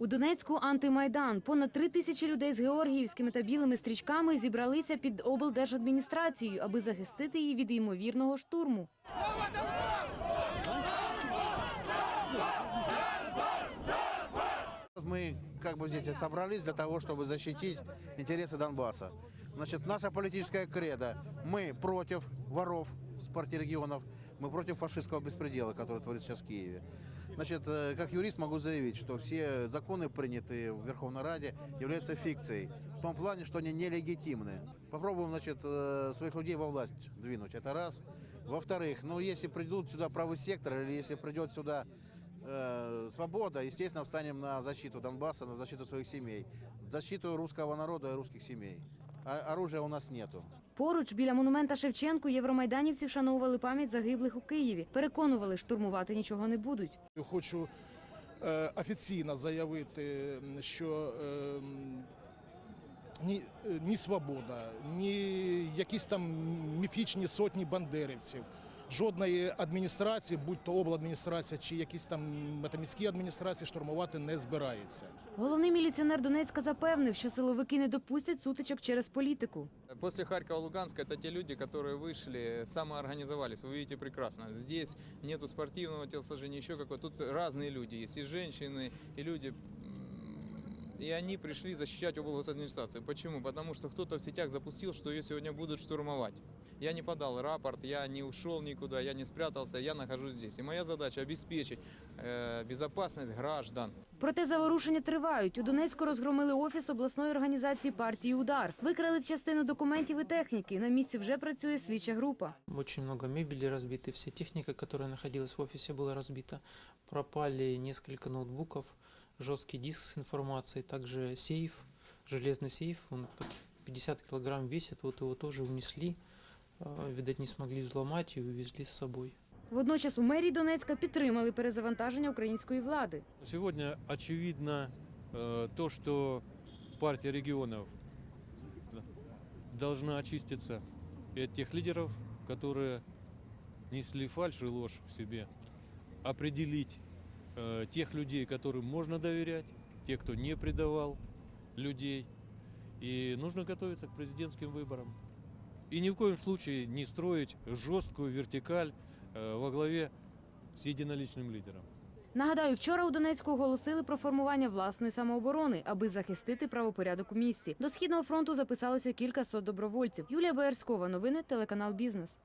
У Донецьку антимайдан. Понад три тисячі людей з георгіївськими та білими стрічками зібралися під облдержадміністрацією, аби захистити її від ймовірного штурму. Мы как бы здесь и собрались для того, чтобы защитить интересы Донбасса. Значит, наша политическая кредо. Мы против воров с партии регионов, мы против фашистского беспредела, который творится сейчас в Киеве. Значит, э, как юрист могу заявить, что все законы, принятые в Верховной Раде, являются фикцией. В том плане, что они нелегитимны. Попробуем, значит, э, своих людей во власть двинуть. Это раз. Во-вторых, ну, если придут сюда правый сектор, или если придет сюда э, свобода, естественно, встанем на защиту Донбасса, на защиту своих семей, защиту русского народа и русских семей. А оружия у нас нету. Поруч біля монумента Шевченку євромайданівці вшановували пам'ять загиблих у Києві. Переконували, штурмувати нічого не будуть. Хочу е, офіційно заявити, що е, ні, е, ні свобода, ні якісь там міфічні сотні бандерівців, жодної адміністрації, будь то обладміністрація чи якісь там міські адміністрації, штурмувати не збирається. Головний міліціонер Донецька запевнив, що силовики не допустять сутичок через політику. После Харькова-Луганска это те люди, которые вышли, самоорганизовались. Вы видите прекрасно. Здесь нету спортивного телосложения, еще какого. Тут разные люди есть, и женщины, и люди. м, И они пришли защищать облгосадминистрацию. Почему? Потому что кто-то в сетях запустил, что ее сегодня будут штурмовать. Я не подал рапорт, я не ушел никуда, я не спрятался, я нахожусь здесь. И моя задача обеспечить э, безопасность граждан. Проте заворушення тривають. У Донецьку розгромили офіс обласної організації партії Удар. Викрали частину документів і техніки. На місці вже працює слідча група. Очень много мебели разбиты, вся техника, которая находилась в офисе, была разбита. Пропали несколько ноутбуков, жесткий диск с информацией, также сейф, железный сейф, он под 50 килограмм весит, вот его тоже унесли. Э, Видать, не смогли взломать и увезли с собой. Водночас у мерії Донецька підтримали перезавантаження української влади. Сегодня очевидно э, то, что партия регионов должна очиститься и от тех лидеров, которые несли фальшь и ложь в себе, определить э, тех людей, которым можно доверять, тех, кто не предавал людей. И нужно готовиться к президентским выборам. И ни в коем случае не строить жесткую вертикаль э, во главе с единоличным лидером. Нагадаю, вчора у Донецьку оголосили про формування власної самооборони, аби захистити правопорядок у місті. До східного фронту записалося кілька сот добровольців. Юлія Боярськова, новини, телеканал Бізнес.